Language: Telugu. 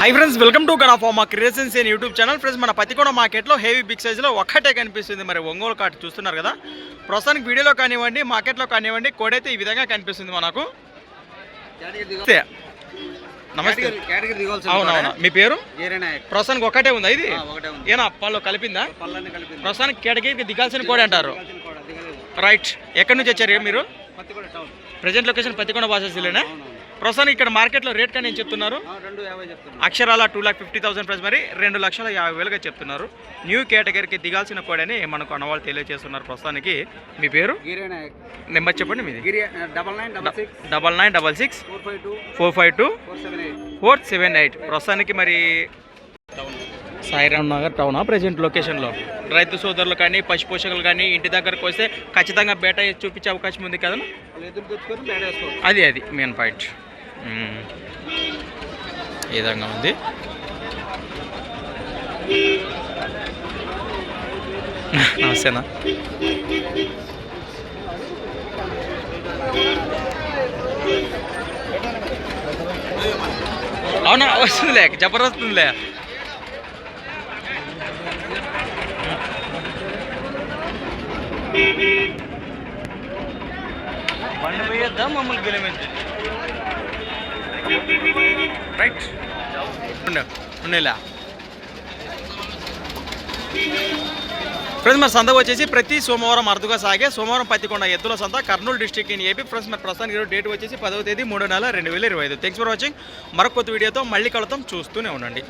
Hi friends welcome to gun of మా creations in YouTube channel friends మన పత్తికొండ మార్కెట్లో హెవీ బిగ్ సైజులో ఒక్కటే కనిపిస్తుంది. మరి ఒంగోలు కాటు చూస్తున్నారు కదా? ప్రస్తుతానికి వీడియోలో కానివ్వండి మార్కెట్లో కానివ్వండి కోడైతే ఈ విధంగా కనిపిస్తుంది మనకు. నమస్తే. అవునవును. మీ పేరు? ప్రస్తుతానికి ఒక్కటే ఉందా ఇది? ఒకటే ఏనా అప్పాలో కలిపిందా? ప్రస్తుతానికి కేటగిరీకి దిగాల్సిన కోడి అంటారు. రైట్. ఎక్కడి నుంచి వచ్చారు మీరు? ప్రజెంట్ లొకేషన్ పత్తికొండ బాసెస్లోనే అవునవును. ప్రస్తుతానికి ఇక్కడ మార్కెట్లో రేట్ కానీ ఏం చెప్తున్నారు? అక్షరాల two lakh fifty thousand price మరి రెండు లక్షల యాభై వేలుగా చెప్తున్నారు. న్యూ కేటగిరీకి దిగాల్సిన కోడని మనకు అన్నవాళ్ళు తెలియజేస్తున్నారు ప్రస్తుతానికి. మీ పేరు? నెంబర్ చెప్పండి మీది. Double nine double six. Four five two. Four seven eight. ప్రస్తుతానికి మరి సాయిరామ్ నగర్ టౌనా ప్రజెంట్ లొకేషన్లో రైతు సోదరులు కానీ పశు పోషకులు కానీ ఇంటి దగ్గరకు వస్తే ఖచ్చితంగా బేట చూపించే అవకాశం ఉంది కదా అది అది మెయిన్ పాయింట్. ఈ విధంగా ఉంది. నమస్తేనా అవునా వస్తుందిలే జబర్దస్త్ వస్తుందిలే బండి పోయేద్దాం మమ్మల్ని గెలిపించి రైట్. ఉండు ఉండేలా. ఫ్రెండ్స్ మరి సంత వచ్చేసి ప్రతి సోమవారం అరుదుగా సాగే సోమవారం పత్తికొండ ఎద్దుల సంత Kurnool district in AP. Friends మరి ప్రస్తుతానికి ఈరోజు డేట్ వచ్చేసి పదవ తేదీ మూడో నెల రెండు వేల ఇరవై ఐదు. థ్యాంక్స్ ఫర్ వాచింగ్ మరొక కొత్త వీడియోతో మళ్ళీ కలుతాం చూస్తూనే ఉండండి.